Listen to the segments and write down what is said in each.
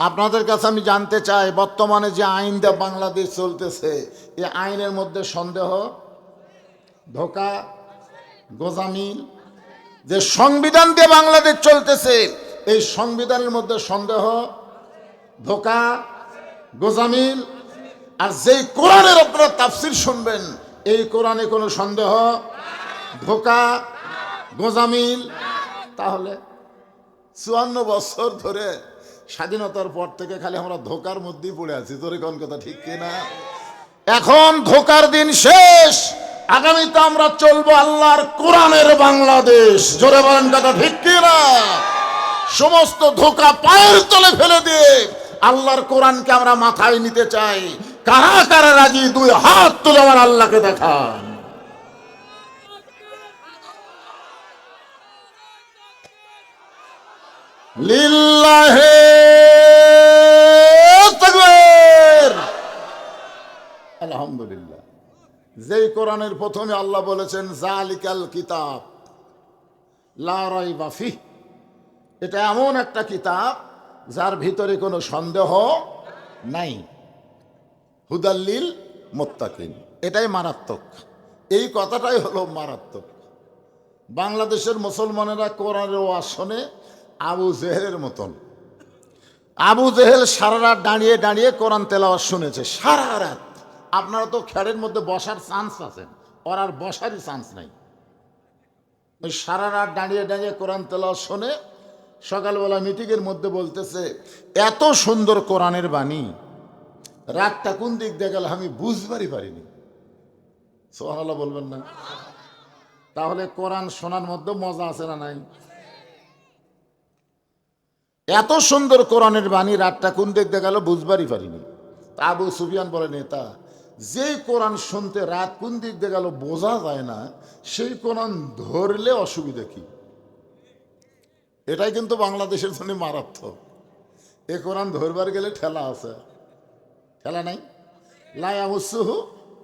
আপনাদের কাছে আমি জানতে চাই, বর্তমানে যে আইনটা বাংলাদেশ চলতেছে এই আইনের মধ্যে সন্দেহ, ধোকা গোজামিল যে সংবিধান দিয়ে বাংলাদেশ চলতেছে, এই সংবিধানের মধ্যে সন্দেহ, ধোকা গোজামিল আর যেই কোরআনের আপনারা তাফসির শুনবেন, এই কোরআনে কোনো সন্দেহ, ধোকা গোজামিল তাহলে চুয়ান্ন বছর ধরে স্বাধীনতার পর থেকে খালি আমরা ধোকার মধ্যেই পড়ে আছি। তোরে কোন কথা ঠিক কিনা? এখন ধোকার দিন শেষ। আগামীতে আমরা চলবো আল্লাহর কোরআনের বাংলাদেশ। জোরে বলেন কথা ঠিক কিনা? সমস্ত ধোকা পায়ের তলে ফেলে দিয়ে আল্লাহর কোরআনকে আমরা মাথায় নিতে চাই। কারা কারা রাজি? দুই হাত তুলে আমার আল্লাহকে দেখান। লিল্লাহে আলহামদুলিল্লাহ। যেই কোরআনের প্রথমে আল্লাহ বলেছেন, জালিকাল কিতাব, লা রাইবা ফিহ। এটা এমন একটা কিতাব যার ভিতরে কোনো সন্দেহ নাই। হুদাল্লিল মোত্তাকিন। এটাই মারাত্মক। এই কথাটাই হলো মারাত্মক। বাংলাদেশের মুসলমানেরা কোরআনের ওয়াজ আবু জেহেলের মতন। আবু জেহেল সারা রাত দাঁড়িয়ে দাঁড়িয়ে কোরআন তেলাওয়াত শুনেছে, সারা রাত। আপনারা তো খেড়ের মধ্যে বসার চান্স আছেন ওর আর বসারই চান্স নাই। ওই সারা রাত দাঁড়িয়ে দাঁড়িয়ে কোরআন তেলাওয়াত শুনে সকালবেলা মিটিংয়ের মধ্যে বলতেছে, এত সুন্দর কোরআনের বাণী, রাতটা কোন দিক দিয়ে গেল আমি বুঝবারই পারিনি। সোহানাল্লাহ বলবেন না। তাহলে কোরআন শোনার মধ্যে মজা আছে না নাই? এত সুন্দর কোরআনের বাণী রাতটা কোন দিয়ে গেল বুঝবারই পারিনি। আবু সুফিয়ান বলে, নেতা, যেই কোরআন শুনতে রাত কোন দিক দিয়ে গেল বোঝা যায় না, সেই কোরআন ধরলে অসুবিধা কি? এটাই কিন্তু বাংলাদেশের জন্য মারাত্মক। এ কোরআন ধরবার গেলে ঠেলা আছে। ঠেলা নাই? লায়ামুসুহু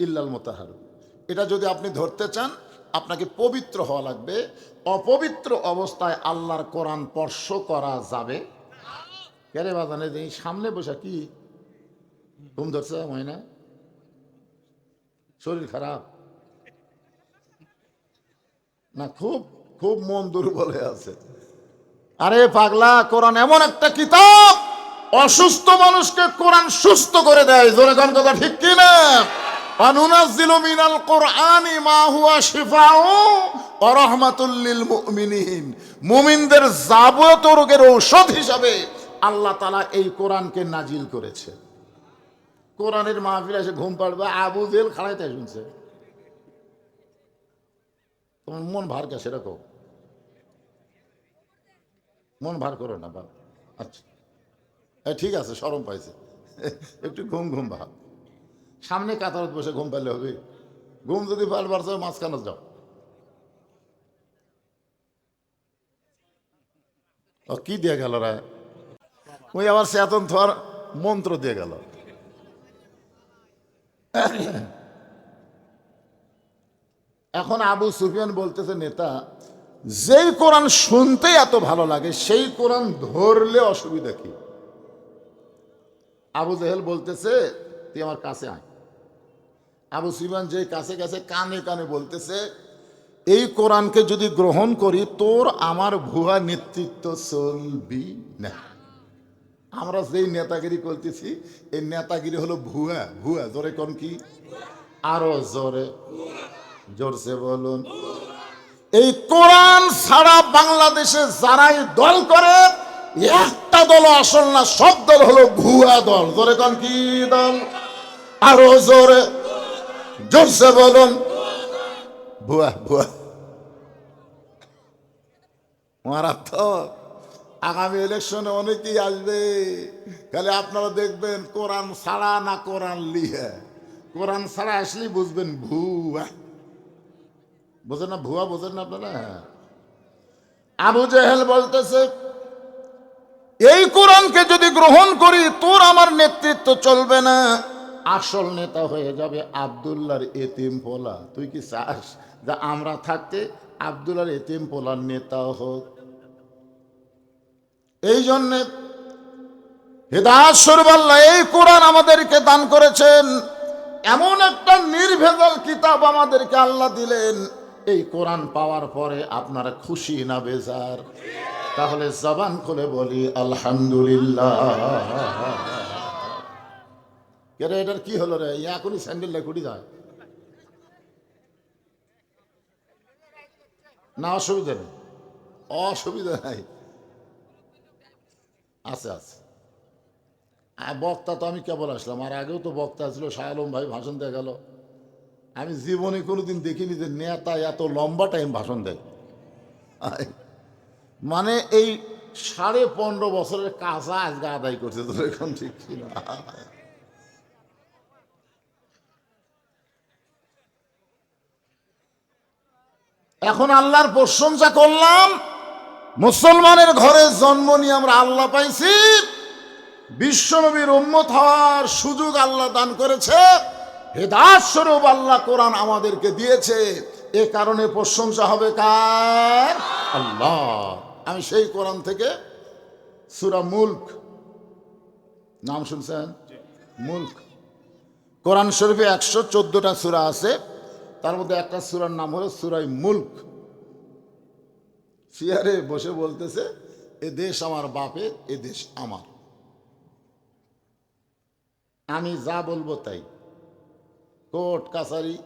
ইল্লাল মোতাহারু এটা যদি আপনি ধরতে চান, আপনাকে পবিত্র হওয়া লাগবে। অপবিত্র অবস্থায় আল্লাহর কোরআন স্পর্শ করা যাবে। কেরে বাজানে এই সামনে বসা কি? ঘুম ধরছে ময়না শরীর খারাপ? না, খুব খুব মন দুর্বলে আছে। আরে পাগলা, কোরআন এমন একটা কিতাব, অসুস্থ মানুষকে কোরআন সুস্থ করে দেয়। জোরে কোন কথা ঠিক কি না অনুনাজ্জিলু মিনাল কোরআনি মা হুয়া শিফাউ লিল মুমিনিন। মুমিনদের যাবতীয় রোগের ঔষধ হিসাবে আল্লাহ তালা এই কোরআনকে নাজিল করেছে। কোরআনের মাহফিল এসে ঘুম পাড়বে, আবু জেল খাড়াইতে শুনছে। তোমার মন ভার কে সেরকম মন ভার করো না বাবা আচ্ছা। এই ঠিক আছে, সরম পাইছে। একটু ঘুম ঘুম ভাব। সামনে কাতারত বসে ঘুম পাইলে হবে। ঘুম যদি পারবার চাও, মাঝখানে যাও। কি দিয়ে গেল রা? ওই আবার চেতন থর মন্ত্র দিয়ে গেল। এখন আবু সুফিয়ান বলতেছে, নেতা, যেই কোরআন শুনতে এত ভালো লাগে, সেই কোরআন ধরলে অসুবিধা কি? আবু জেহেল বলতেছে, তুই আমার কাছে আয়। আবু সুফিয়ান যে কাছে কাছে কানে কানে বলতেছে, এই কোরআনকে যদি গ্রহণ করি, তোর আমার ভুয়া নেতৃত্ব চলবি না। আমরা যেই নেতাগিরি করতেছি, এই নেতাগিরি হলো ভুয়া ভুয়া। জোরে কোন কি? আরও জোরে। জোরসে বলুন। এই কোরআন ছাড়া বাংলাদেশে যারাই দল করে, একটা দল আসল না, সব দল হলো ভুয়া দল। জোরে কোন কি দল? আরও জোরে। জোরসে বলুন। ভুয়া ভুয়া। মারাত্মক। আগামী ইলেকশনে অনেকেই আসবে। তাহলে আপনারা দেখবেন কোরআন ছাড়া না কোরআন লিহে কোরআন ছাড়া আসলেই বুঝবেন ভুয়া। বোঝেন না ভুয়া বোঝেন না আপনারা? আবু জেহেল বলতেছে, এই কোরআনকে যদি গ্রহণ করি, তোর আমার নেতৃত্ব চলবে না। আসল নেতা হয়ে যাবে আবদুল্লার এতিম পোলা তুই কি চাস যে আমরা থাকতে আবদুল্লার এতিম পোলার নেতা হোক? এই জন্যে হেদায়ত স্বরূপ আল্লাহ এই কোরআন আমাদেরকে দান করেছেন। এমন একটা নির্ভেজাল কিতাব আমাদেরকে আল্লাহ দিলেন। এই কোরআন পাওয়ার পরে আপনারা খুশি না বেজার? তাহলে জবান খুলে বলি, আলহামদুলিল্লাহ। এটার কি হলো রে? এখনই স্যান্ডেল লেখুটি যায়। না, অসুবিধা নেই। অসুবিধা নাই। আছে আছে। বক্তা তো আমি কেবল আসলাম, আর আগেও তো বক্তা ছিল, শাহ আলম ভাই ভাষণ দিয়ে গেল। আমি জীবনে কোনোদিন দেখিনি যে নেতা এত লম্বা টাইম ভাষণ দেয়। মানে এই সাড়ে পনেরো বছরের কাজা আজকে আদায় করছে তো এখন ঠিক ছিল এখন আল্লাহর প্রশংসা করলাম মুসলমানের ঘরে জন্ম নিয়ে আমরা আল্লাহ পাইছি। বিশ্বনবীর উম্মত হওয়ার সুযোগ আল্লাহ দান করেছে। হেদাত স্বরূপ আল্লাহ কোরআন আমাদেরকে দিয়েছে। এ কারণে প্রশংসা হবে কার? আল্লাহ। আমি সেই কোরআন থেকে সুরা মুল্ক। নাম শুনছেন? মুল্ক। কোরআন শরীফে একশো চোদ্দটা সুরা আছে। তার মধ্যে একটা সুরার নাম হলো সুরাই মুল্ক। সিয়ারে বসে বলতেছে, এ দেশ আমার বাপে এ দেশ আমার। আমি যা বলব তাই। কোর্ট, কাছারি,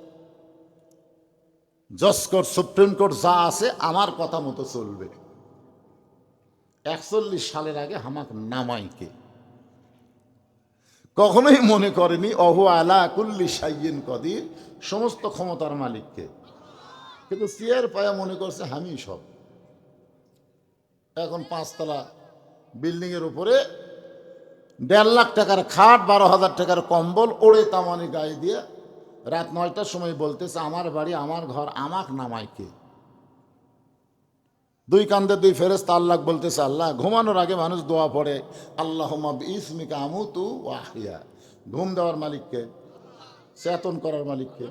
জজ কোর্ট, সুপ্রিম কোর্ট যা আছে, আমার কথা মতো চলবে। একচল্লিশ সালের আগে হামাক নামাইকে। কখনোই মনে করেনি, অহু আলা কুল্লি সাইয়েন কদির সমস্ত ক্ষমতার মালিককে। কিন্তু সিয়ার পায়া মনে করছে আমি সব। এখন পাঁচতলা বিল্ডিংয়ের উপরে দেড় লাখ টাকার খাট, বারো হাজার টাকার কম্বল ওড়ে তামানি গায়ে দিয়ে রাত নয়টার সময় বলতেছে, আমার বাড়ি, আমার ঘর, আমাক নামাইকে দুই কান্দে দুই ফেরেস্তা আল্লাহ বলতেছে, আল্লাহ, ঘুমানোর আগে মানুষ দোয়া পড়ে আল্লাহ ইসমিকা আমু তু ওয়াহিয়া ঘুম দেওয়ার মালিককে চেতন করার মালিককে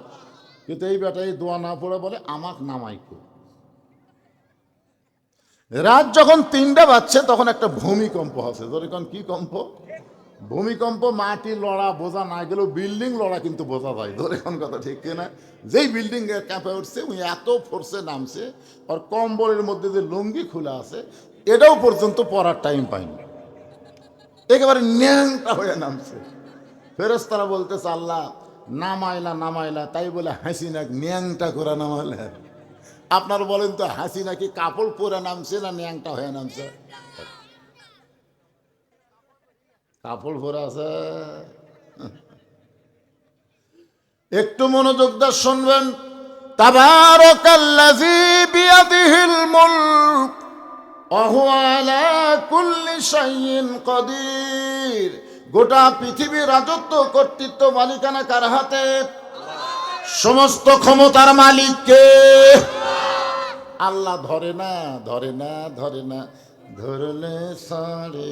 কিন্তু এই বেটা এই দোয়া না পড়ে বলে, আমাক নামাইকে রাত যখন তিনটা বাজছে, তখন একটা ভূমিকম্প আছে। যখন কি কম্প? ভূমিকম্প, মাটি লড়া, বোঝা না গেলেও বিল্ডিং লড়া কিন্তু বোঝা যায়। ধরে কোন কথা ঠিক কিনা? যেই বিল্ডিং কাঁপে উঠছে, উনি এত ফোর্সে নামছে, আর কম্বলের মধ্যে যে লুঙ্গি খোলা আছে, এটাও পর্যন্ত পড়ার টাইম পায়নি। একেবারে ন্যাংটা হয়ে নামছে। ফেরেস্তারা বলতেছে, আল্লাহ নামাইলা নামাইলা তাই বলে হাসি না ন্যাংটা করে নামালে আপনার বলেন তো, হাসি নাকি কাপড় পরে নামছে না ন্যাংটা হয়ে নামছে? কাপড় পরে আছে। একটু মনোযোগ দা শুনবেন। তাবারকাল্লাযী বিয়াদিহিল মুলক গোটা পৃথিবীর রাজত্ব কর্তৃত্ব মালিকানা কার হাতে? সমস্ত ক্ষমতার মালিককে। আল্লাহ ধরে না ধরে না ধরে না, ধরলে সারে।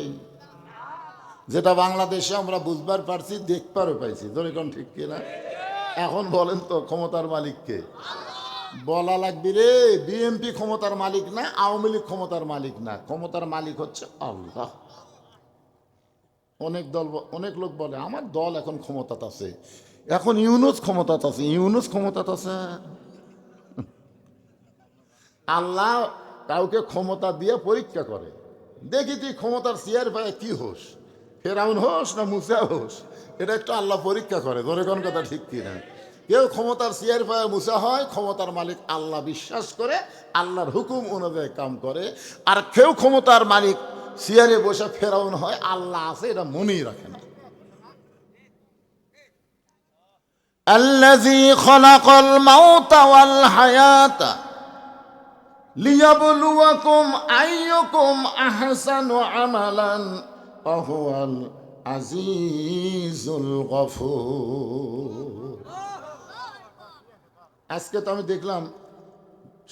যেটা বাংলাদেশে আমরা বুঝবার পারছি, দেখবারও পাইছি। ধরে কোন ঠিক কিনা এখন বলেন তো, ক্ষমতার মালিককে বলা লাগবে রে বিএমপি ক্ষমতার মালিক না, আওয়ামী লীগ ক্ষমতার মালিক না। ক্ষমতার মালিক হচ্ছে আল্লাহ। অনেক দল অনেক লোক বলে, আমার দল এখন ক্ষমতাত আছে। এখন ইউনুস ক্ষমতাত আছে। ইউনুস ক্ষমতাত আছে। আল্লাহ কাউকে ক্ষমতা দিয়ে পরীক্ষা করে দেখি তুই ক্ষমতার চেয়ার পায় কি হোস ফেরাউন হোস না মুসা হোস এটা একটু আল্লাহ পরীক্ষা করে ধরে কোন কথা ঠিক কি না কেউ ক্ষমতার চেয়ার পায়ে মুসা হয় ক্ষমতার মালিক আল্লাহ বিশ্বাস করে আল্লাহর হুকুম অনুযায়ী কাম করে আর কেউ ক্ষমতার মালিক চেয়ারে বসে ফেরাউন হয় আল্লাহ আছে এটা মনেই রাখে না الذي خلق الموت والحياة লিয়াবলুয়াকুম আইয়ুকুম আহসানু আমালান অহুয়াল আজিজুল গফুর। আজকে তো আমি দেখলাম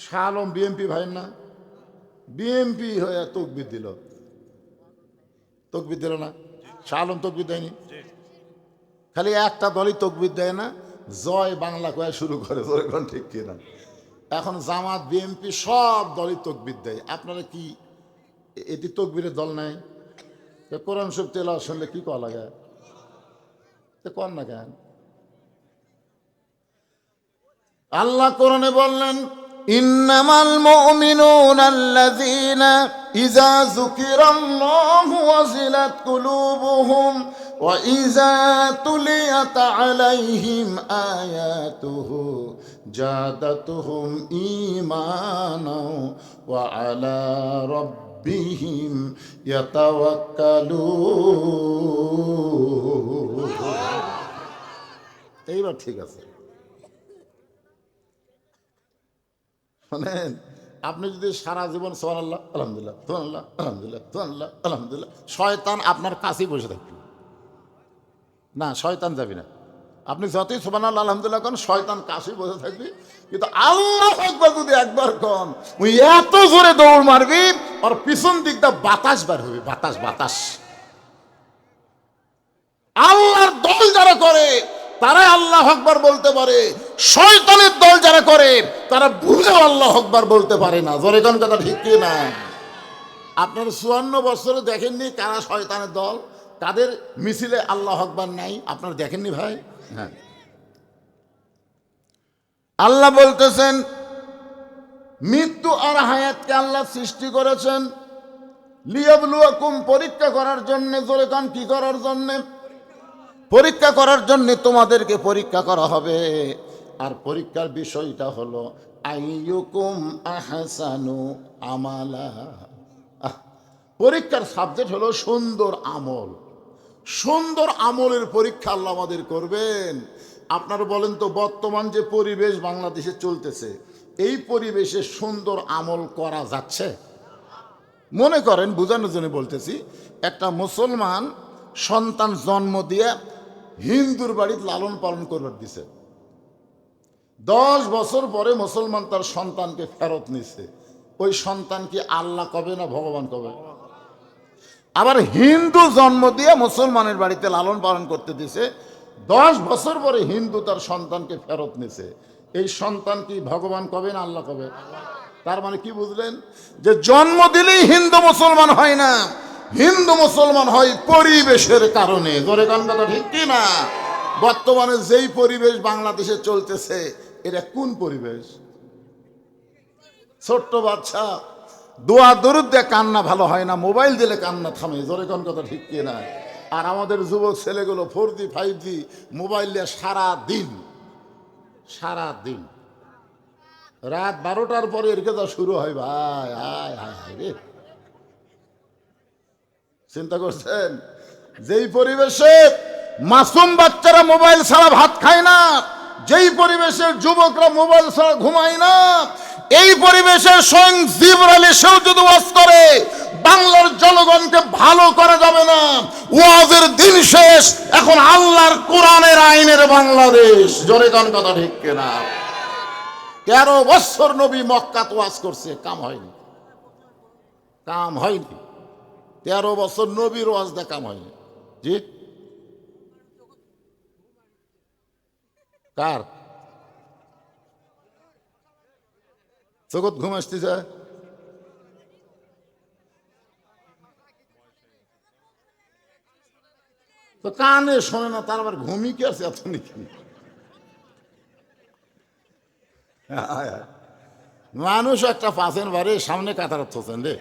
শাহ আলম বিএমপি ভাই না বিএমপি হয়ে তকবির দিল। তকবির দিল না? শাহ আলম তকবির দেয়নি? খালি একটা দলই তকবির দেয় না, জয় বাংলা কয়া শুরু করে ঠিক কিনা? এখন জামাত, বিএনপি সব দলই তকবির দেয়। আপনারা কি এটি তকবিরের দল নাই? কোরআন শরীফ তেলা শুনলে কি করা লাগে? কর না কেন? আল্লাহ কোরআনে বললেন, ইন্নামাল মুমিনুন আল্লাযীনা ইযা যুকিরাল্লাহু ওয়াজিলাত কুলুবুহুম ওয়া ইযা তুলিয়াত আলাইহিম আয়াতুহু জাদাতুহুম ঈমানাও ওয়া আলা রাব্বিহিম এইবার ঠিক আছে। আপনি যদি সারা জীবন সোহান আল্লাহ আলহামদুলিল্লাহ সোহান আল্লাহ আলহামদুলিল্লাহ সোহান আল্লাহ আলহামদুলিল্লাহ, শয়তান আপনার কাছেই বসে থাকবে। না, শয়তান যাবি না। আপনি যতই সোহান আল্লাহ আলহামদুলিল্লাহ কন, শয়তান কাশি বসে থাকবি। কিন্তু আল্লাহ একবার যদি একবার কন, ওই এত জোরে দৌড় মারবি, আর পিছন দিকটা বাতাস বার হবে, বাতাস বাতাস। আল্লাহর দল যারা করে তারা আল্লাহ আকবার বলতে পারে। শয়তানের দল যারা করে, তারা বুঝেও আল্লাহ আকবার বলতে পারে না। জোরে কোন কথা ঠিক না? আপনার চুয়ান্ন বছরে দেখেননি কারা শয়তানের দল? তাদের মিছিলে আল্লাহ আকবার নাই? আপনারা দেখেননি ভাই? হ্যাঁ। আল্লাহ বলতেছেন, মৃত্যু আর হায়াতকে আল্লাহ সৃষ্টি করেছেন। লিয়াবলুয়াকুম, পরীক্ষা করার জন্যে কি করার জন্যে? পরীক্ষা করার জন্য তোমাদেরকে পরীক্ষা করা হবে। আর পরীক্ষার বিষয়টা হলো, আইয়ুকুম আহসানু আমালা। পরীক্ষার সাবজেক্ট হলো সুন্দর আমল। সুন্দর আমলের পরীক্ষা আল্লাহ আমাদের করবেন। আপনারা বলেন তো, বর্তমান যে পরিবেশ বাংলাদেশে চলতেছে, এই পরিবেশে সুন্দর আমল করা যাচ্ছে? মনে করেন, বোঝানোর জন্য বলতেছি, একটা মুসলমান সন্তান জন্ম দিয়ে হিন্দুর বাড়িতে লালন পালন করবার দিছে। দশ বছর পরে মুসলমান তার সন্তানকে ফেরত নিছে। ওই সন্তান কি আল্লাহ কবে না ভগবান কবে? আবার হিন্দু জন্ম দিয়ে মুসলমানের বাড়িতে লালন পালন করতে দিছে, দশ বছর পরে হিন্দু তার সন্তানকে ফেরত নিছে। এই সন্তান কি ভগবান কবে না আল্লাহ কবে? তার মানে কি বুঝলেন? যে জন্ম দিলেই হিন্দু মুসলমান হয় না। হিন্দু মুসলমান হয় পরিবেশের কারণে। জোরে কান কথা ঠিক কি না? বর্তমানে যেই পরিবেশ বাংলাদেশে চলতেছে, এটা কোন পরিবেশ? ছোট্ট বাচ্চা দোয়া দরুদ দিয়ে কান্না ভালো হয় না, মোবাইল দিলে কান্না থামে, জোরে কোন কথা ঠিক কি না? আর আমাদের যুবক ছেলেগুলো four G five G mobile দিয়ে সারা দিন সারা দিন রাত বারোটার পরে এর যা শুরু হয়, ভাই হায় হায় হায় রে। চিন্তা করছেন? যেই পরিবেশে মাসুম বাচ্চারা মোবাইল ছাড়া ভাত খায় না, যেই পরিবেশের যুবকরা মোবাইল ছাড়া ঘুমায় না এই পরিবেশে স্বয়ং জিবরাল এসেও যদি ওয়াজ করে, বাংলার জনগণকে ভালো করা যাবে না। ওয়াজের দিন শেষ, এখন আল্লাহর কোরআনের আইনের বাংলাদেশ। জোরে গান কথা ঠিক কিনা? তেরো বছর নবী মক্কাত ওয়াজ করছে, কাম হয়নি। কাম হয়নি। তেরো বছর নবীর ওয়াজ দিয়ে কাম হয়নি। জি? কার? জগৎ ঘুম আসতেছে তো কানে শোনে না তার আবার ঘুমি কি আছে এত। মানুষ একটা পাশের বাড়ি সামনে কাতার থোছেন রে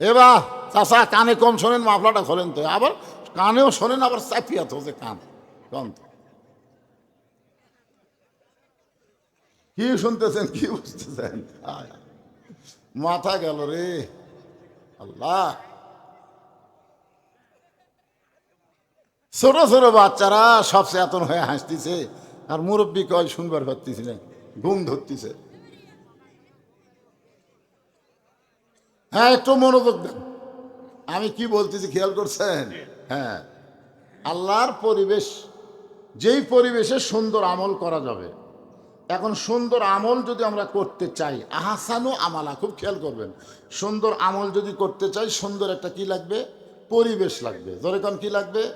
এবা চাষা কানে কম শোনেন মাফলাটা খোলেন তো আবার কানেও শোনেন আবার চাপিয়া থোছে কান কম তো কি শুনতেছেন, কি বুঝতেছেন। মাথা গেল রে। আল্লাহ। ছোট ছোট বাচ্চারা সব চেতন হয়ে হাসতেছে, আর মুরব্বী কয়, শুনবার পারতেছি না, ঘুম ধরতেছে। হ্যাঁ একটু মনোযোগ দেন। আমি কি বলতেছি, খেয়াল করছেন? হ্যাঁ। আল্লাহর পরিবেশ, যেই পরিবেশে সুন্দর আমল করা যাবে এখন সুন্দর আমল যদি আমরা করতে চাই, আহাসানু আমালা, খুব খেয়াল করবেন। সুন্দর আমল যদি করতে চাই, সুন্দর একটা কি লাগবে? পরিবেশ লাগবে। যেরকম কি লাগবে?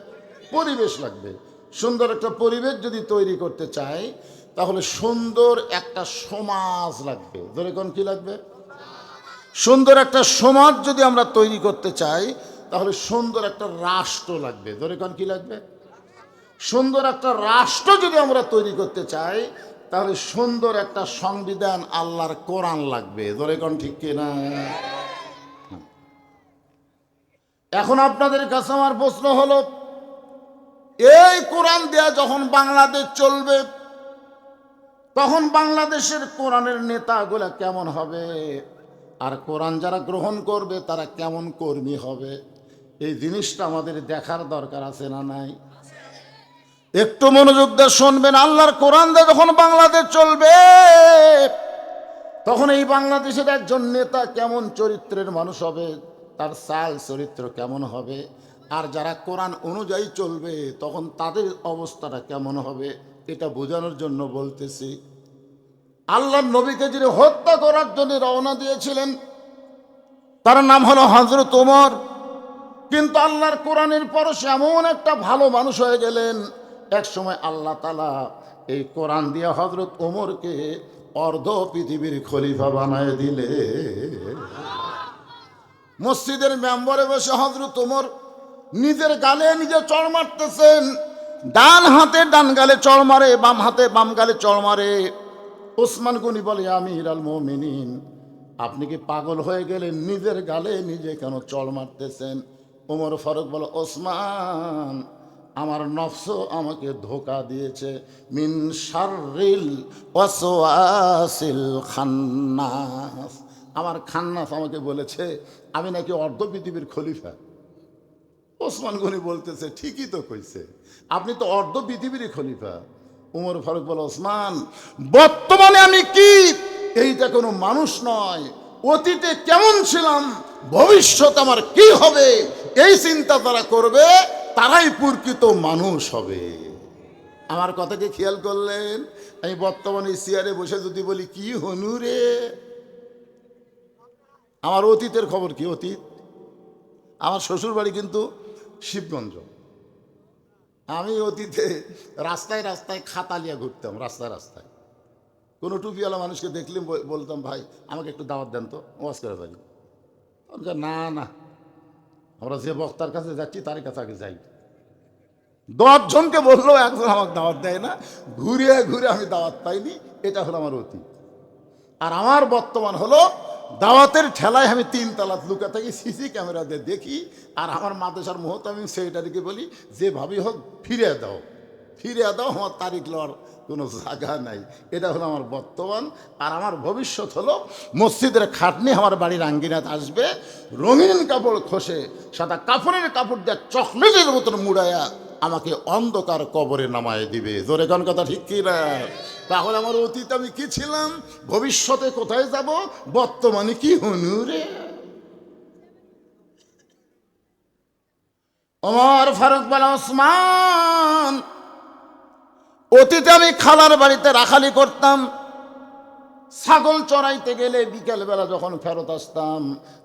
পরিবেশ লাগবে। সুন্দর একটা পরিবেশ যদি তৈরি করতে চাই, তাহলে সুন্দর একটা সমাজ লাগবে। যেরকম কি লাগবে? সুন্দর একটা সমাজ যদি আমরা তৈরি করতে চাই, তাহলে সুন্দর একটা রাষ্ট্র লাগবে। ধরে কোন, কি লাগবে? সুন্দর একটা রাষ্ট্র যদি আমরা তৈরি করতে চাই তাহলে সুন্দর একটা সংবিধান আল্লাহর কোরআন লাগবে। কোন ঠিক কিনা? এখন আপনাদের কাছে আমার প্রশ্ন হলো, এই কোরআন দেয়া যখন বাংলাদেশ চলবে, তখন বাংলাদেশের কোরআনের নেতাগুলা কেমন হবে? আর কোরআন যারা গ্রহণ করবে, তারা কেমন কর্মী হবে? এই জিনিসটা আমাদের দেখার দরকার আছে না নাই? একটু মনোযোগ দিয়ে শুনবেন, আল্লাহর কোরআন দিয়ে যখন বাংলাদেশ চলবে, তখন এই বাংলাদেশের একজন নেতা কেমন চরিত্রের মানুষ হবে, তার চাল চরিত্র কেমন হবে, আর যারা কোরআন অনুযায়ী চলবে, তখন তাদের অবস্থাটা কেমন হবে, এটা বোঝানোর জন্য বলতেছি। আল্লাহর নবীকে যিনি হত্যা করার জন্য রওনা দিয়েছিলেন, তার নাম হলো হজরত ওমর। কিন্তু আল্লাহর কোরআনের পরশে এমন একটা ভালো মানুষ হয়ে গেলেন এক সময় আল্লাহ তালা এই কোরআন দিয়া হজরত ওমরকে অর্ধ পৃথিবীর খলিফা বানায় দিলে। মসজিদের মেম্বরে বসে হজরত ওমর নিজের গালে নিজে চড় মারতেছেন, ডান হাতে ডান গালে চড় মারে, বাম হাতে বাম গালে চড় মারে। ওসমান গনি বলে, আমির আল মোমিনিন, আপনি কি পাগল হয়ে গেলেন? নিজের গালে নিজে কেন চড় মারতেছেন? ওমর ফারুক বলে, ওসমান আমার নফস আমাকে ধোকা দিয়েছে, মিন শারিল ওয়াসওয়াসিল খান্নাস। আমার খান্নাস আমাকে বলেছে, আমি নাকি অর্ধ পৃথিবীর খলিফা। ওসমান গনি বলতেছে, ঠিকই তো কইছে, আপনি তো অর্ধ পৃথিবীরই খলিফা। উমর ফারুক বলে, ওসমান, বর্তমানে আমি কি? এইটা কোনো মানুষ নয়, অতীতে কেমন ছিলাম, ভবিষ্যৎ আমার কি হবে? এই চিন্তা তারা করবে তারাই প্রকৃত মানুষ হবে। আমার কথাকে খেয়াল করলেন? আমি বর্তমানে চেয়ারে বসে যদি বলি, কি হনু রে? আমার অতীতের খবর কি অতীত? আমার শ্বশুর বাড়ি কিন্তু শিবগঞ্জ। আমি অতীতে রাস্তায় রাস্তায় খাতালিয়া ঘুরতাম, রাস্তায় রাস্তায়। কোনো টুপিওয়ালা মানুষকে দেখলে বল- বলতাম, ভাই, আমাকে একটু দাওয়াত দেন তো, ওয়াজ করে পারি না না। আমরা যে বক্তার কাছে যাচ্ছি তার কাছে আগে যাই। দশজনকে বলল, একজন আমাকে দাওয়াত দেয় না। ঘুরে ঘুরে আমি দাওয়াত পাইনি, এটা হলো আমার অতীত। আর আমার বর্তমান হলো, দাওয়াতের ঠেলায় আমি তিন তালাত লুকা থাকি, সিসি ক্যামেরা দিয়ে দেখি, আর আমার মাদ্রাসার মুহূর্ত আমি সেইটাকে বলি, যেভাবেই হোক ফিরে দাও। ফিরে দাও, আমার তারিখ লওয়ার কোনো জায়গা নাই। এটা হলো আমার বর্তমান আর আমার ভবিষ্যৎ হলো মসজিদের খাটনি আমার বাড়ির আঙ্গিনাত আসবে, রঙিন কাপড় খসে, সাদা কাপড়ের কাপড় দিয়ে চকলেটের মতন মুড়ায়া আমাকে অন্ধকার কবরে নামায় দিবে। জোরে গান কথা ঠিক কি না? তাহলে আমার অতীত আমি কি ছিলাম? ভবিষ্যতে কোথায় যাব? বর্তমানে কি হনুরে ওমর ফারুক বলা ওসমান অতীতে আমি খালার বাড়িতে রাখালি করতাম। ছাগল চড়াইতে গেলে বিকেলবেলা যখন ফেরত আসতাম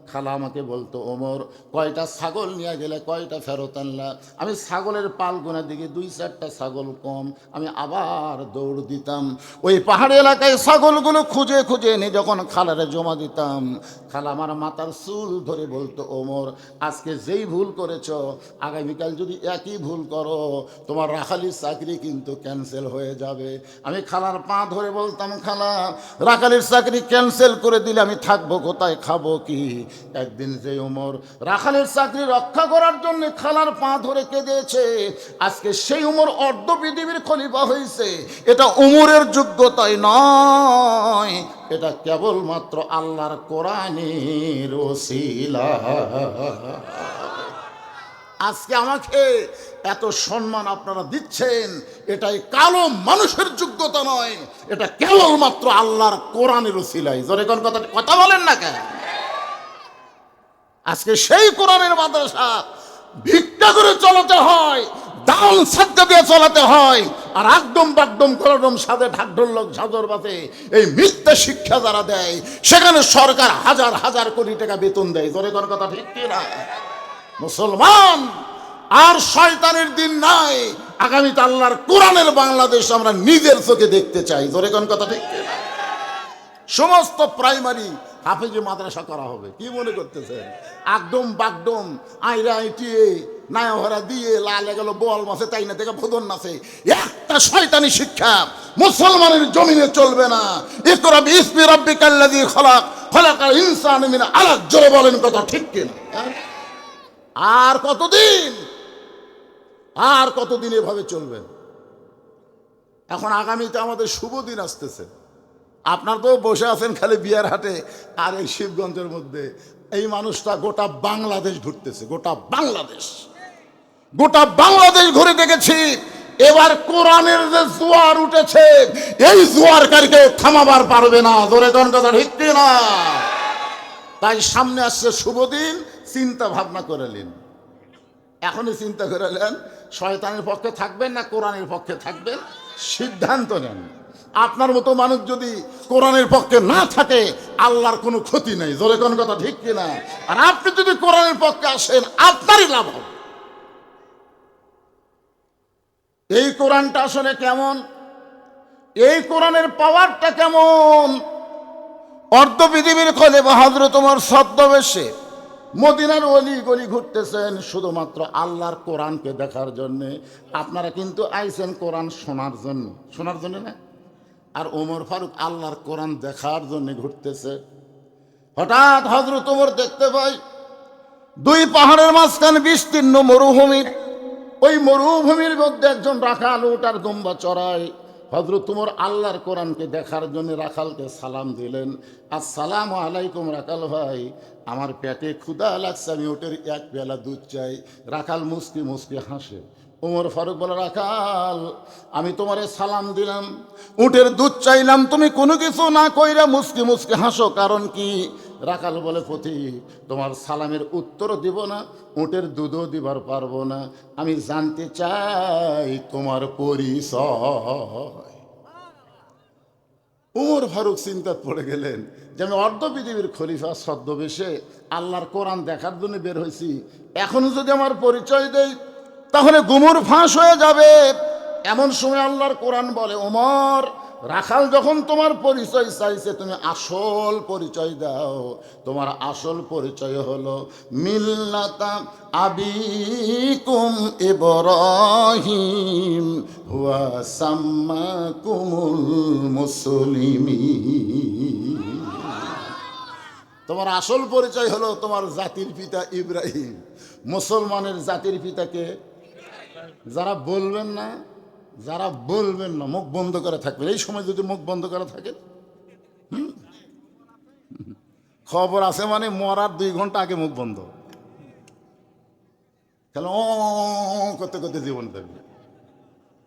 খালা আমাকে বলতো, ওমর, কয়টা ছাগল নিয়ে গেলে কয়টা ফেরত আনলা? আমি ছাগলের পাল গোনার দিকে দুই চারটা ছাগল কম, আমি আবার দৌড় দিতাম। ওই পাহাড়ি এলাকায় ছাগলগুলো খুঁজে খুঁজে এনে যখন খালারে জমা দিতাম, খালা আমার মাথার চুল ধরে বলতো, ওমর, আজকে যেই ভুল করেছ, আগামীকাল যদি একই ভুল করো, তোমার রাখালির চাকরি কিন্তু ক্যান্সেল হয়ে যাবে। আমি খালার পা ধরে বলতাম, খালা, রাখালির চাকরি ক্যান্সেল করে দিলে আমি থাকব কোথায়, খাব কি? একদিন যে উমর রাখালের চাকরি রক্ষা করার জন্য খালার পা ধরে কেঁদেছে, আজকে সেই উমর অর্ধ পৃথিবীর খলিফা হয়েছে এটা উমরের যোগ্যতাই নয়, এটা কেবলমাত্র আল্লাহর কোরআনের ওসিলা। আজকে আমাকে এত সম্মান আপনারা দিচ্ছেন, এটাই কালো মানুষের যোগ্যতা নয়, এটা কেবলমাত্র আল্লাহর কোরআনের ওসিলাই। জোরে কোন কথা কথা বলেন না কেন? আজকে সেই কোরআনের মাদ্রাসা ভিক্ষা করে চলাতে হয়, দান সাজ্জা দিয়ে চলাতে হয়, আর একদম বাকদম কলদম সাথে ঢাকঢোল লোক ঝাঁঝর বাতে এই মিথ্যা শিক্ষা যারা দেয়, সেখানে সরকার হাজার হাজার কোটি টাকা বেতন দেয়। জোরে কোন কথা ঠিক না? মুসলমান, আর শয়তানের দিন নাই। আগামীতে আল্লাহর কোরআনের বাংলাদেশ আমরা নিজের চোখে দেখতে চাই। জোরে কোন কথা ঠিক সমস্ত প্রাইমারি হাফেজি মাদ্রাসা করা হবে। কি মনে করতেছেন? একদম বাগডম আইরা আইটিয়ে নায়হরা দিয়ে লালে গেল বল মাসে তাই না দেখে ভোদন নাচে। একটা শয়তানি শিক্ষা মুসলমানের জমিনে চলবে না। ইকরা বিসমি রাব্বিকাল্লাযী খলাক। খলাকাল ইনসান মিন আলাক, জোরে বলেন কথা ঠিক কিনা? আর কতদিন? আর কতদিন এভাবে চলবেন এখন আগামীতে আমাদের শুভ দিন আসতেছে। আপনার তো বসে আছেন খালি বিয়ার হাটে আর এই শিবগঞ্জের মধ্যে। এই মানুষটা গোটা বাংলাদেশ ঘুরতেছে, গোটা বাংলাদেশ। গোটা বাংলাদেশ ঘুরে দেখেছি। এবার কোরআনের যে জোয়ার উঠেছে, এই জোয়ারকারীকে থামাবার পারবে না। ধরে কোন কথা না তাই সামনে আসছে শুভ দিন, চিন্তা ভাবনা করে নিন। এখনই চিন্তা করে নেন, শয়তানের পক্ষে থাকবেন না, কোরআনের পক্ষে থাকবেন, সিদ্ধান্ত নেন। আপনার মতো মানুষ যদি কোরআনের পক্ষে না থাকে, আল্লাহর কোনো ক্ষতি নেই। জোরে কোন কথা ঠিক কিনা? আর আপনি যদি কোরআনের পক্ষে আসেন, আপনারই লাভ হবে। এই কোরআনটা আসলে কেমন? এই কোরআনের পাওয়ারটা কেমন? অর্ধ পৃথিবীর খলে বাহাদুর তোমার ছদ্মবেশে মদিনার অলি গলি ঘুরতেছেন শুধুমাত্র আল্লাহর কোরআনকে দেখার জন্যে। আপনারা কিন্তু আইছেন কোরআন শোনার জন্য। শোনার জন্য না? আর ওমর ফারুক আল্লাহর কোরআন দেখার জন্য ঘুরতেছে। হঠাৎ হজরত ওমর দেখতে পাই, দুই পাহাড়ের মাঝখানে বিস্তীর্ণ মরুভূমি। ওই মরুভূমির মধ্যে একজন রাখাল ওটার দুম্বা চড়ায়। হজরত তোমার আল্লাহর কোরআনকে দেখার জন্য রাখালকে সালাম দিলেন। আসসালাম আলাইকুম রাখাল ভাই, আমার পেটে ক্ষুদা লাগছে, আমি ওটের এক বেলা দুধ চাই। রাখাল মুসকি মুসকি হাসে। ওমর ফারুক বলে রাখাল আমি তোমারে সালাম দিলাম। উটের দুধ চাইলাম, তুমি কোনো কিছু না কইরা মুসকি মুসকি হাসো, কারণ কি? রাখাল বলে, পথি, তোমার সালামের উত্তর দিব না, উটের দুধও দিবার পারব না। আমি জানতে চাই তোমার পরিচয়। উমর ফারুক চিন্তাত পড়ে গেলেন যে, আমি অর্ধ পৃথিবীর খলিফা, ছদ্মবেশে আল্লাহর কোরআন দেখার জন্য বের হয়েছি এখনও যদি আমার পরিচয় দেই তাহলে গুমর ফাঁস হয়ে যাবে। এমন সময় আল্লাহর কোরআন বলে, ওমর, রাখাল যখন তোমার পরিচয় চাইছে, তুমি আসল পরিচয় দাও। তোমার আসল পরিচয় হলো, মিল্লাতা আবিকুম ইব্রাহিম, হুয়া সাম্মাকুমুল মুসলিমিন। তোমার আসল পরিচয় হলো তোমার জাতির পিতা ইব্রাহিম। মুসলমানের জাতির পিতাকে যারা বলবেন না, যারা বলবেন না, মুখ বন্ধ করে থাকবেন। এই সময় যদি মুখ বন্ধ করে থাকেন খবর আছে মানে মরার দুই ঘণ্টা আগে মুখ বন্ধ। কেন ও করতে করতে জীবন থাকবে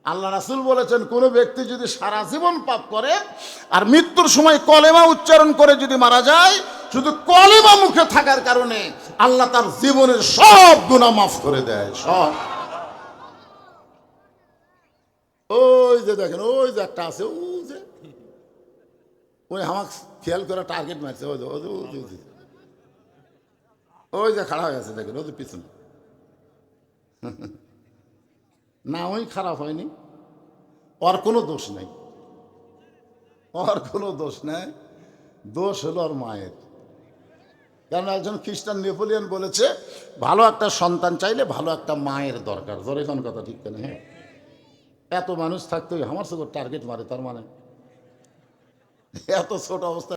আল্লাহ রাসুল বলেছেন, কোনো ব্যক্তি যদি সারা জীবন পাপ করে আর মৃত্যুর সময় কলেমা উচ্চারণ করে যদি মারা যায়, শুধু কলেমা মুখে থাকার কারণে আল্লাহ তার জীবনের সব গুণা মাফ করে দেয়, সব। ওই যে দেখেন ওই যে একটা আছে ওই যে। ওই আমাকে খেয়াল করে টার্গেট মারছে ওই যে ওই যে, ওই যে। ওই হয়ে গেছে দেখেন ওই যে পিছনে। না ওই খারাপ হয়নি। ওর কোনো দোষ নেই। ওর কোনো দোষ নেই। দোষ হলো ওর মায়ের। কারণ একজন খ্রিস্টান নেপোলিয়ন বলেছে ভালো একটা সন্তান চাইলে ভালো একটা মায়ের দরকার। জোরে কথা ঠিক কেন হ্যাঁ? এত মানুষ থাকতে হবে আমার সঙ্গে টার্গেট মারে তার মানে। এত ছোট অবস্থা।